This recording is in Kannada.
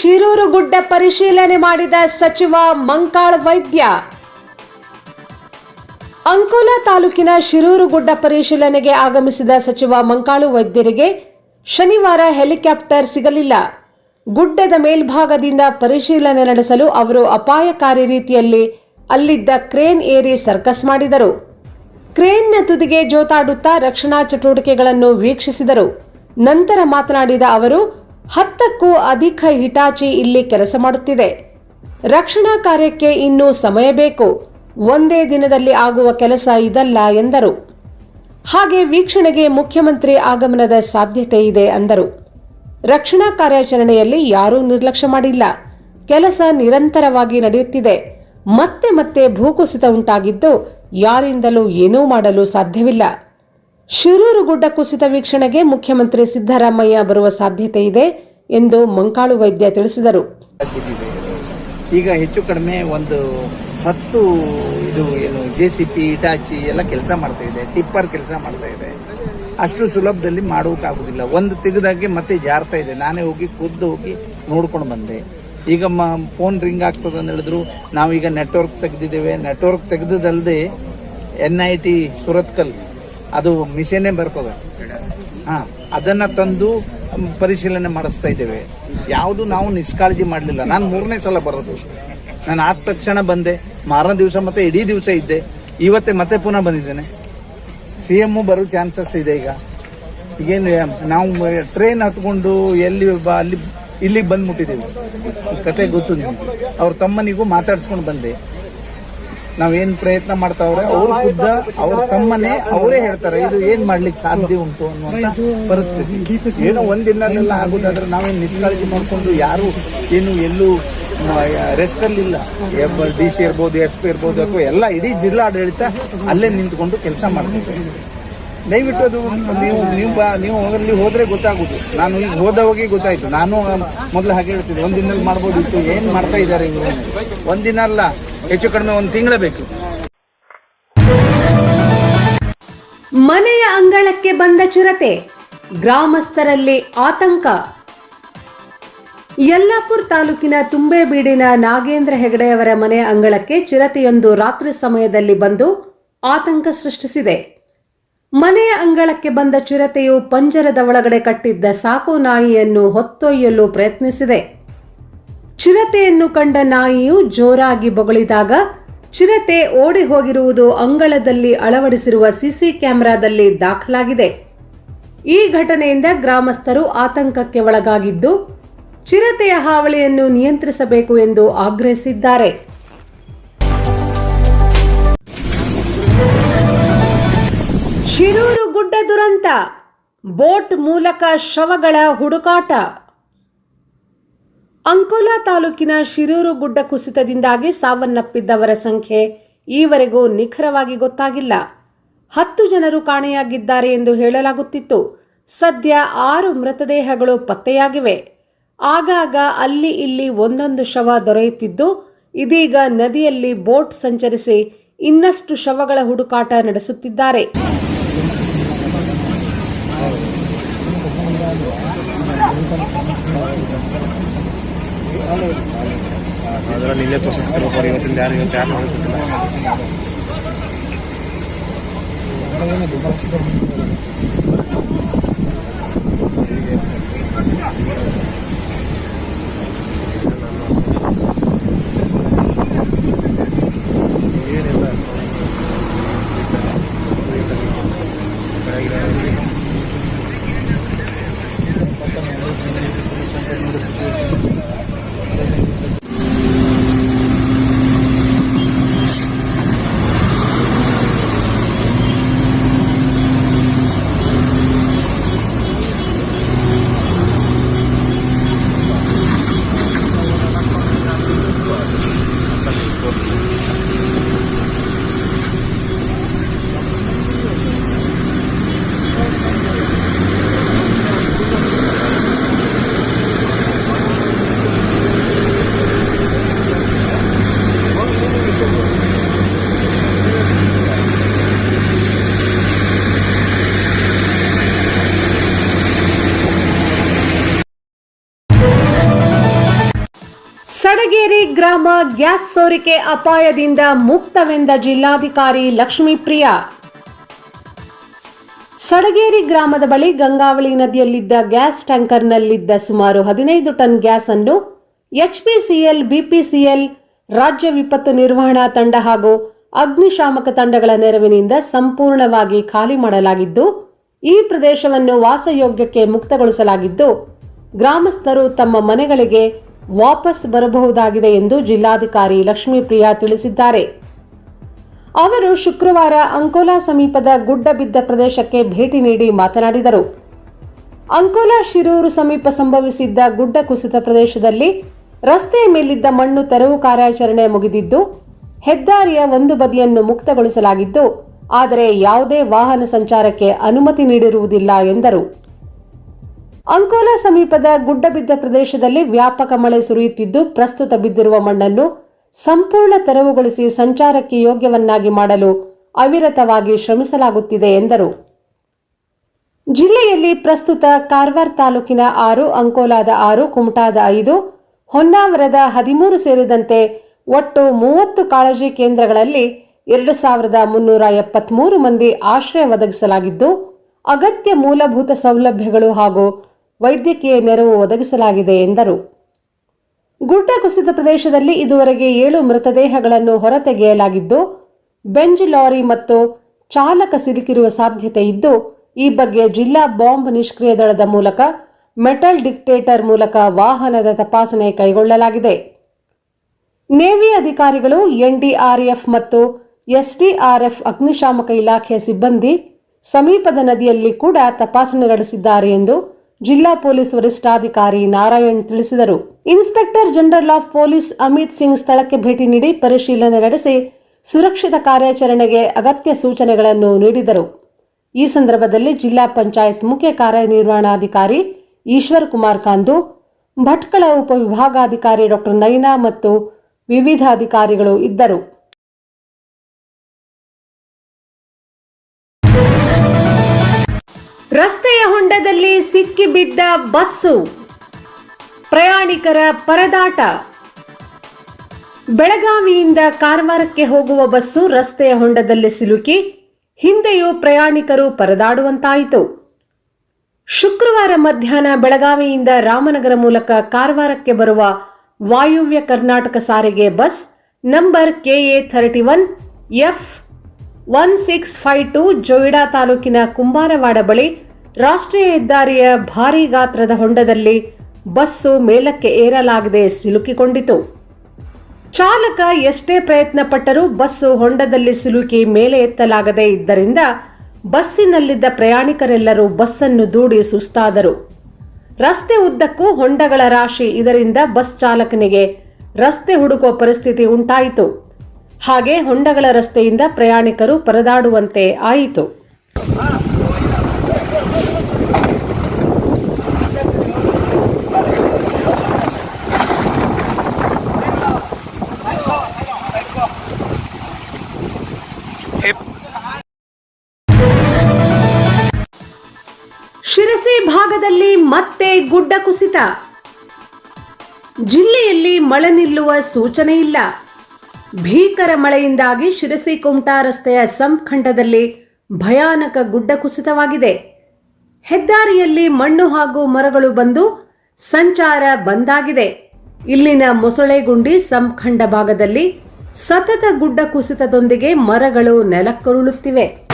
ಶಿರೂರು ಗುಡ್ಡ ಪರಿಶೀಲನೆ ಮಾಡಿದ ಸಚಿವ ಮಂಕಾಳ್ ವೈದ್ಯ. ಅಂಕೋಲಾ ತಾಲೂಕಿನ ಶಿರೂರು ಗುಡ್ಡ ಪರಿಶೀಲನೆಗೆ ಆಗಮಿಸಿದ ಸಚಿವ ಮಂಕಾಳು ವೈದ್ಯರಿಗೆ ಶನಿವಾರ ಹೆಲಿಕಾಪ್ಟರ್ ಸಿಗಲಿಲ್ಲ. ಗುಡ್ಡದ ಮೇಲ್ಭಾಗದಿಂದ ಪರಿಶೀಲನೆ ನಡೆಸಲು ಅವರು ಅಪಾಯಕಾರಿ ರೀತಿಯಲ್ಲಿ ಅಲ್ಲಿದ್ದ ಕ್ರೇನ್ ಏರಿ ಸರ್ಕಸ್ ಮಾಡಿದರು. ಕ್ರೇನ್ನ ತುದಿಗೆ ಜೋತಾಡುತ್ತಾ ರಕ್ಷಣಾ ಚಟುವಟಿಕೆಗಳನ್ನು ವೀಕ್ಷಿಸಿದರು. ನಂತರ ಮಾತನಾಡಿದ ಅವರು ಹತ್ತಕ್ಕೂ ಅಧಿಕ ಹಿಟಾಚಿ ಇಲ್ಲಿ ಕೆಲಸ ಮಾಡುತ್ತಿದೆ. ರಕ್ಷಣಾ ಕಾರ್ಯಕ್ಕೆ ಇನ್ನೂ ಸಮಯ ಬೇಕು. ಒಂದೇ ದಿನದಲ್ಲಿ ಆಗುವ ಕೆಲಸ ಇದಲ್ಲ ಎಂದರು. ಹಾಗೆ ವೀಕ್ಷಣೆಗೆ ಮುಖ್ಯಮಂತ್ರಿ ಆಗಮನದ ಸಾಧ್ಯತೆ ಇದೆ ಅಂದರು. ರಕ್ಷಣಾ ಕಾರ್ಯಾಚರಣೆಯಲ್ಲಿ ಯಾರೂ ನಿರ್ಲಕ್ಷ್ಯ ಮಾಡಿಲ್ಲ. ಕೆಲಸ ನಿರಂತರವಾಗಿ ನಡೆಯುತ್ತಿದೆ. ಮತ್ತೆ ಮತ್ತೆ ಭೂಕುಸಿತ ಉಂಟಾಗಿದ್ದು ಯಾರಿಂದಲೂ ಏನೂ ಮಾಡಲು ಸಾಧ್ಯವಿಲ್ಲ. ಶಿರೂರು ಗುಡ್ಡ ಕುಸಿತ ವೀಕ್ಷಣೆಗೆ ಮುಖ್ಯಮಂತ್ರಿ ಸಿದ್ದರಾಮಯ್ಯ ಬರುವ ಸಾಧ್ಯತೆ ಇದೆ ಎಂದು ಮಂಕಾಳು ವೈದ್ಯ ತಿಳಿಸಿದರು. ಈಗ ಹೆಚ್ಚು ಕಡಿಮೆ ಒಂದು ಹತ್ತು ಇದು ಏನು ಜೆ ಸಿ ಪಿ ಇಟಾಚಿ ಎಲ್ಲ ಕೆಲಸ ಮಾಡ್ತಾ ಇದೆ. ಟಿಪ್ಪರ್ ಕೆಲಸ ಮಾಡ್ತಾ ಇದೆ. ಅಷ್ಟು ಸುಲಭದಲ್ಲಿ ಮಾಡೋಕ್ಕಾಗೋದಿಲ್ಲ. ಒಂದು ತೆಗೆದಾಗೆ ಮತ್ತೆ ಜಾರ್ತಾ ಇದೆ. ನಾನೇ ಹೋಗಿ ಖುದ್ದು ಹೋಗಿ ನೋಡ್ಕೊಂಡು ಬಂದೆ. ಈಗ ಮ ಫೋನ್ ರಿಂಗ್ ಆಗ್ತದೆ ಅಂತ ಹೇಳಿದ್ರು. ನಾವೀಗ ನೆಟ್ವರ್ಕ್ ತೆಗೆದಿದ್ದೇವೆ. ನೆಟ್ವರ್ಕ್ ತೆಗೆದದಲ್ಲದೆ ಎನ್ ಐ ಟಿ ಸುರತ್ಕಲ್ ಅದು ಮಿಷನ್ನೇ ಬರ್ತದೆ ಹಾ, ಅದನ್ನ ತಂದು ಪರಿಶೀಲನೆ ಮಾಡಿಸ್ತಾ ಇದ್ದೇವೆ. ಯಾವುದು ನಾವು ನಿಷ್ಕಾಳಜಿ ಮಾಡಲಿಲ್ಲ. ನಾನು ಮೂರನೇ ಸಲ ಬರೋದು. ನಾನು ಆದ ತಕ್ಷಣ ಬಂದೆ. ಮಾರನೇ ದಿವಸ ಮತ್ತೆ ಇಡೀ ದಿವಸ ಇದ್ದೆ. ಇವತ್ತೇ ಮತ್ತೆ ಪುನಃ ಬಂದಿದ್ದೇನೆ. ಸಿ ಎಂ ಬರೋ ಚಾನ್ಸಸ್ ಇದೆ ಈಗ. ಈಗೇನು ನಾವು ಟ್ರೈನ್ ಹತ್ಕೊಂಡು ಎಲ್ಲಿ ಅಲ್ಲಿ, ಇಲ್ಲಿಗೆ ಬಂದ್ಬಿಟ್ಟಿದ್ದೀವಿ. ಕತೆ ಗೊತ್ತು ನಿಮಗೆ. ಅವ್ರ ತಮ್ಮನಿಗೂ ಮಾತಾಡ್ಸ್ಕೊಂಡು ಬಂದೆ. ನಾವೇನ್ ಪ್ರಯತ್ನ ಮಾಡ್ತಾವ್ರೆ ಅವ್ರ ಖುದ್ದ ಅವ್ರ ತಮ್ಮನೇ ಅವರೇ ಹೇಳ್ತಾರೆ ಇದು ಏನ್ ಮಾಡ್ಲಿಕ್ಕೆ ಸಾಧ್ಯ ಉಂಟು ಅನ್ನುವಂತ ಪರಿಸ್ಥಿತಿ. ಏನೋ ಒಂದಿನಲ್ಲೆಲ್ಲ ಆಗುದಾದ್ರೆ ನಾವೇನ್ ನಿಷ್ಕಾಳಜಿ ಮಾಡ್ಕೊಂಡು ಯಾರು ಏನು ಎಲ್ಲೂ ರೆಸ್ಟ್ ಅಲ್ಲಿ ಇಲ್ಲ. ಡಿ ಸಿ ಇರ್ಬೋದು ಎಸ್ ಪಿ ಇರ್ಬೋದು ಅಥವಾ ಎಲ್ಲ ಇಡೀ ಜಿಲ್ಲಾಡಳಿತ ಅಲ್ಲೇ ನಿಂತ್ಕೊಂಡು ಕೆಲಸ ಮಾಡ್ತೀವಿ ದಯವಿಟ್ಟು ಅದು ನೀವು ನೀವು ಬಾ ನೀವು ಅದರಲ್ಲಿ ಹೋದ್ರೆ ಗೊತ್ತಾಗುದು. ನಾನು ಈಗ ಹೋದವಾಗೆ ಗೊತ್ತಾಯ್ತು. ನಾನು ಮೊದಲು ಹಾಗೆ ಹೇಳ್ತಿದ್ದೆ. ಒಂದಿನಲ್ಲಿ ಮಾಡ್ಬೋದಿತ್ತು. ಏನ್ ಮಾಡ್ತಾ ಇದಾರೆ ಇವರು? ಒಂದಿನ ಅಲ್ಲ. ಹೆಚ್ಚು ಕಡಿಮೆ ಒಂದು ತಿಂಗಳ ಬೇಕು. ಮನೆಯ ಅಂಗಳಕ್ಕೆ ಬಂದ ಚಿರತೆ, ಗ್ರಾಮಸ್ಥರಲ್ಲಿ ಆತಂಕ. ಯಲ್ಲಾಪುರ ತಾಲೂಕಿನ ತುಂಬೆಬೀಡಿನ ನಾಗೇಂದ್ರ ಹೆಗಡೆಯವರ ಮನೆ ಅಂಗಳಕ್ಕೆ ಚಿರತೆಯೊಂದು ರಾತ್ರಿ ಸಮಯದಲ್ಲಿ ಬಂದು ಆತಂಕ ಸೃಷ್ಟಿಸಿದೆ. ಮನೆಯ ಅಂಗಳಕ್ಕೆ ಬಂದ ಚಿರತೆಯು ಪಂಜರದ ಒಳಗಡೆ ಕಟ್ಟಿದ್ದ ಸಾಕು ನಾಯಿಯನ್ನು ಹೊತ್ತೊಯ್ಯಲು ಪ್ರಯತ್ನಿಸಿದೆ. ಚಿರತೆಯನ್ನು ಕಂಡ ನಾಯಿಯು ಜೋರಾಗಿ ಬೊಗಳಿದಾಗ ಚಿರತೆ ಓಡಿ ಹೋಗಿರುವುದು ಅಂಗಳದಲ್ಲಿ ಅಳವಡಿಸಿರುವ ಸಿಸಿ ಕ್ಯಾಮೆರಾದಲ್ಲಿ ದಾಖಲಾಗಿದೆ. ಈ ಘಟನೆಯಿಂದ ಗ್ರಾಮಸ್ಥರು ಆತಂಕಕ್ಕೆ ಒಳಗಾಗಿದ್ದು, ಚಿರತೆಯ ಹಾವಳಿಯನ್ನು ನಿಯಂತ್ರಿಸಬೇಕು ಎಂದು ಆಗ್ರಹಿಸಿದ್ದಾರೆ. ಶಿರೂರು ಗುಡ್ಡ ದುರಂತ, ಬೋಟ್ ಮೂಲಕ ಶವಗಳ ಹುಡುಕಾಟ. ಅಂಕೋಲಾ ತಾಲೂಕಿನ ಶಿರೂರು ಗುಡ್ಡ ಕುಸಿತದಿಂದಾಗಿ ಸಾವನ್ನಪ್ಪಿದ್ದವರ ಸಂಖ್ಯೆ ಈವರೆಗೂ ನಿಖರವಾಗಿ ಗೊತ್ತಾಗಿಲ್ಲ. ಹತ್ತು ಜನರು ಕಾಣೆಯಾಗಿದ್ದಾರೆ ಎಂದು ಹೇಳಲಾಗುತ್ತಿತ್ತು. ಸದ್ಯ ಆರು ಮೃತದೇಹಗಳು ಪತ್ತೆಯಾಗಿವೆ. ಆಗಾಗ ಅಲ್ಲಿ ಇಲ್ಲಿ ಒಂದೊಂದು ಶವ ದೊರೆಯುತ್ತಿದ್ದು, ಇದೀಗ ನದಿಯಲ್ಲಿ ಬೋಟ್ ಸಂಚರಿಸಿ ಇನ್ನಷ್ಟು ಶವಗಳ ಹುಡುಕಾಟ ನಡೆಸುತ್ತಿದ್ದಾರೆ. ಅದರಲ್ಲಿ ಇಲ್ಲೇ ತೋರಿಸ್ತಿರ್ಬೇಕು ಇವತ್ತಿಂದ ಯಾರು ಇವತ್ತು ಯಾರು ನೋಡುತ್ತಿಲ್ಲ ಏನಿಲ್ಲ ಸಡಗೇರಿ ಗ್ರಾಮ ಗ್ಯಾಸ್ ಸೋರಿಕೆ ಅಪಾಯದಿಂದ ಮುಕ್ತವೆಂದ ಜಿಲ್ಲಾಧಿಕಾರಿ ಲಕ್ಷ್ಮೀಪ್ರಿಯಾ ಸಡಗೇರಿ ಗ್ರಾಮದ ಬಳಿ ಗಂಗಾವಳಿ ನದಿಯಲ್ಲಿದ್ದ ಗ್ಯಾಸ್ ಟ್ಯಾಂಕರ್ನಲ್ಲಿದ್ದ ಸುಮಾರು ಹದಿನೈದು ಟನ್ ಗ್ಯಾಸ್ ಅನ್ನು ಎಚ್ಪಿಸಿಎಲ್ ಬಿಪಿಸಿಎಲ್ ರಾಜ್ಯ ವಿಪತ್ತು ನಿರ್ವಹಣಾ ತಂಡ ಹಾಗೂ ಅಗ್ನಿಶಾಮಕ ತಂಡಗಳ ನೆರವಿನಿಂದ ಸಂಪೂರ್ಣವಾಗಿ ಖಾಲಿ ಮಾಡಲಾಗಿದ್ದು, ಈ ಪ್ರದೇಶವನ್ನು ವಾಸಯೋಗ್ಯಕ್ಕೆ ಮುಕ್ತಗೊಳಿಸಲಾಗಿದ್ದು, ಗ್ರಾಮಸ್ಥರು ತಮ್ಮ ಮನೆಗಳಿಗೆ ವಾಪಸ್ ಬರಬಹುದಾಗಿದೆ ಎಂದು ಜಿಲ್ಲಾಧಿಕಾರಿ ಲಕ್ಷ್ಮೀಪ್ರಿಯಾ ತಿಳಿಸಿದ್ದಾರೆ. ಅವರು ಶುಕ್ರವಾರ ಅಂಕೋಲಾ ಸಮೀಪದ ಗುಡ್ಡಬಿದ್ದ ಪ್ರದೇಶಕ್ಕೆ ಭೇಟಿ ನೀಡಿ ಮಾತನಾಡಿದರು. ಅಂಕೋಲಾ ಶಿರೂರು ಸಮೀಪ ಸಂಭವಿಸಿದ್ದ ಗುಡ್ಡ ಕುಸಿತ ಪ್ರದೇಶದಲ್ಲಿ ರಸ್ತೆಯ ಮೇಲಿದ್ದ ಮಣ್ಣು ತೆರವು ಕಾರ್ಯಾಚರಣೆ ಮುಗಿದಿದ್ದು, ಹೆದ್ದಾರಿಯ ಒಂದು ಬದಿಯನ್ನು ಮುಕ್ತಗೊಳಿಸಲಾಗಿದ್ದು ಆದರೆ ಯಾವುದೇ ವಾಹನ ಸಂಚಾರಕ್ಕೆ ಅನುಮತಿ ನೀಡಿರುವುದಿಲ್ಲ ಎಂದರು. ಅಂಕೋಲಾ ಸಮೀಪದ ಗುಡ್ಡಬಿದ್ದ ಪ್ರದೇಶದಲ್ಲಿ ವ್ಯಾಪಕ ಮಳೆ ಸುರಿಯುತ್ತಿದ್ದು, ಪ್ರಸ್ತುತ ಬಿದ್ದಿರುವ ಮಣ್ಣನ್ನು ಸಂಪೂರ್ಣ ತೆರವುಗೊಳಿಸಿ ಸಂಚಾರಕ್ಕೆ ಯೋಗ್ಯವನ್ನಾಗಿ ಮಾಡಲು ಅವಿರತವಾಗಿ ಶ್ರಮಿಸಲಾಗುತ್ತಿದೆ ಎಂದರು. ಜಿಲ್ಲೆಯಲ್ಲಿ ಪ್ರಸ್ತುತ ಕಾರವಾರ ತಾಲೂಕಿನ ಆರು, ಅಂಕೋಲಾದ ಆರು, ಕುಮಟಾದ ಐದು, ಹೊನ್ನಾವರದ ಹದಿಮೂರು ಸೇರಿದಂತೆ ಒಟ್ಟು ಮೂವತ್ತು ಕಾಳಜಿ ಕೇಂದ್ರಗಳಲ್ಲಿ ಎರಡು ಸಾವಿರದ ಮುನ್ನೂರ ಎಪ್ಪತ್ಮೂರು ಮಂದಿ ಆಶ್ರಯ ಒದಗಿಸಲಾಗಿದ್ದು, ಅಗತ್ಯ ಮೂಲಭೂತ ಸೌಲಭ್ಯಗಳು ಹಾಗೂ ವೈದ್ಯಕೀಯ ನೆರವು ಒದಗಿಸಲಾಗಿದೆ ಎಂದರು. ಗುಡ್ಡ ಕುಸಿತ ಪ್ರದೇಶದಲ್ಲಿ ಇದುವರೆಗೆ ಏಳು ಮೃತದೇಹಗಳನ್ನು ಹೊರತೆಗೆಯಲಾಗಿದ್ದು, ಬೆಂಜ್ ಲಾರಿ ಮತ್ತು ಚಾಲಕ ಸಿಲುಕಿರುವ ಸಾಧ್ಯತೆ ಇದ್ದು, ಈ ಬಗ್ಗೆ ಜಿಲ್ಲಾ ಬಾಂಬ್ ನಿಷ್ಕ್ರಿಯ ದಳದ ಮೂಲಕ ಮೆಟಲ್ ಡಿಕ್ಟೇಟರ್ ಮೂಲಕ ವಾಹನದ ತಪಾಸಣೆ ಕೈಗೊಳ್ಳಲಾಗಿದೆ. ನೇವಿ ಅಧಿಕಾರಿಗಳು ಎನ್ಡಿಆರ್ಎಫ್ ಮತ್ತು ಎಸ್ಡಿಆರ್ಎಫ್ ಅಗ್ನಿಶಾಮಕ ಇಲಾಖೆಯ ಸಿಬ್ಬಂದಿ ಸಮೀಪದ ನದಿಯಲ್ಲಿ ಕೂಡ ತಪಾಸಣೆ ನಡೆಸಿದ್ದಾರೆ ಎಂದು ಜಿಲ್ಲಾ ಪೊಲೀಸ್ ವರಿಷ್ಠಾಧಿಕಾರಿ ನಾರಾಯಣ್ ತಿಳಿಸಿದರು. Inspector general of police Amit Singh ಸ್ಥಳಕ್ಕೆ ಭೇಟಿ ನೀಡಿ ಪರಿಶೀಲನೆ ನಡೆಸಿ ಸುರಕ್ಷಿತ ಕಾರ್ಯಾಚರಣೆಗೆ ಅಗತ್ಯ ಸೂಚನೆಗಳನ್ನು ನೀಡಿದರು. ಈ ಸಂದರ್ಭದಲ್ಲಿ ಜಿಲ್ಲಾ ಪಂಚಾಯತ್ ಮುಖ್ಯ ಕಾರ್ಯನಿರ್ವಹಣಾಧಿಕಾರಿ ಈಶ್ವರ್ ಕುಮಾರ್ ಕಾಂದು, ಭಟ್ಕಳ ಉಪವಿಭಾಗಾಧಿಕಾರಿ ಡಾಕ್ಟರ್ ನೈನಾ ಮತ್ತು ವಿವಿಧ ಅಧಿಕಾರಿಗಳು ಇದ್ದರು. ರಸ್ತೆಯ ಹೊಂಡದಲ್ಲಿ ಸಿಕ್ಕಿಬಿದ್ದ ಬಸ್ಸು ಪ್ರಯಾಣಿಕರ ಪರದಾಟ. ಬೆಳಗಾವಿಯಿಂದ ಕಾರವಾರಕ್ಕೆ ಹೋಗುವ ಬಸ್ಸು ರಸ್ತೆಯ ಹೊಂಡದಲ್ಲಿ ಸಿಲುಕಿ ಹಿಂದೆಯೂ ಪ್ರಯಾಣಿಕರು ಪರದಾಡುವಂತಾಯಿತು. ಶುಕ್ರವಾರ ಮಧ್ಯಾಹ್ನ ಬೆಳಗಾವಿಯಿಂದ ರಾಮನಗರ ಮೂಲಕ ಕಾರವಾರಕ್ಕೆ ಬರುವ ವಾಯುವ್ಯ ಕರ್ನಾಟಕ ಸಾರಿಗೆ bus number KA thirty one F one six five two Joida ತಾಲೂಕಿನ ಕುಂಬಾರವಾಡ ಬಳಿ ರಾಷ್ಟ್ರೀಯ ಹೆದ್ದಾರಿಯ ಭಾರೀ ಗಾತ್ರದ ಹೊಂಡದಲ್ಲಿ ಬಸ್ಸು ಮೇಲಕ್ಕೆ ಏರಲಾಗದೆ ಸಿಲುಕಿಕೊಂಡಿತು. ಚಾಲಕ ಎಷ್ಟೇ ಪ್ರಯತ್ನ ಪಟ್ಟರೂ ಬಸ್ಸು ಹೊಂಡದಲ್ಲಿ ಸಿಲುಕಿ ಮೇಲೆ ಎತ್ತಲಾಗದೆ ಇದ್ದರಿಂದ ಬಸ್ಸಿನಲ್ಲಿದ್ದ ಪ್ರಯಾಣಿಕರೆಲ್ಲರೂ ಬಸ್ಸನ್ನು ದೂಡಿ ಸುಸ್ತಾದರು. ರಸ್ತೆ ಉದ್ದಕ್ಕೂ ಹೊಂಡಗಳ ರಾಶಿ ಇದರಿಂದ ಬಸ್ ಚಾಲಕನಿಗೆ ರಸ್ತೆ ಹುಡುಕುವ ಪರಿಸ್ಥಿತಿ ಉಂಟಾಯಿತು. ಹಾಗೆ ಹೊಂಡಗಳ ರಸ್ತೆಯಿಂದ ಪ್ರಯಾಣಿಕರು ಪರದಾಡುವಂತೆ ಆಯಿತು. ಶಿರಸಿ ಭಾಗದಲ್ಲಿ ಮತ್ತೆ ಗುಡ್ಡ ಕುಸಿತ. ಜಿಲ್ಲೆಯಲ್ಲಿ ಮಳೆ ನಿಲ್ಲುವ ಸೂಚನೆ ಇಲ್ಲ. ಭೀಕರ ಮಳೆಯಿಂದಾಗಿ ಶಿರಸಿ ಕುಮಟಾ ರಸ್ತೆಯ ಸಂಖಂಡದಲ್ಲಿ ಭಯಾನಕ ಗುಡ್ಡ ಕುಸಿತವಾಗಿದೆ. ಹೆದ್ದಾರಿಯಲ್ಲಿ ಮಣ್ಣು ಹಾಗೂ ಮರಗಳು ಬಂದು ಸಂಚಾರ ಬಂದಾಗಿದೆ. ಇಲ್ಲಿನ ಮೊಸಳೆಗುಂಡಿ ಸಂಖಂಡ ಭಾಗದಲ್ಲಿ ಸತತ ಗುಡ್ಡ ಕುಸಿತದೊಂದಿಗೆ ಮರಗಳು ನೆಲಕ್ಕುರುಳುತ್ತಿವೆ.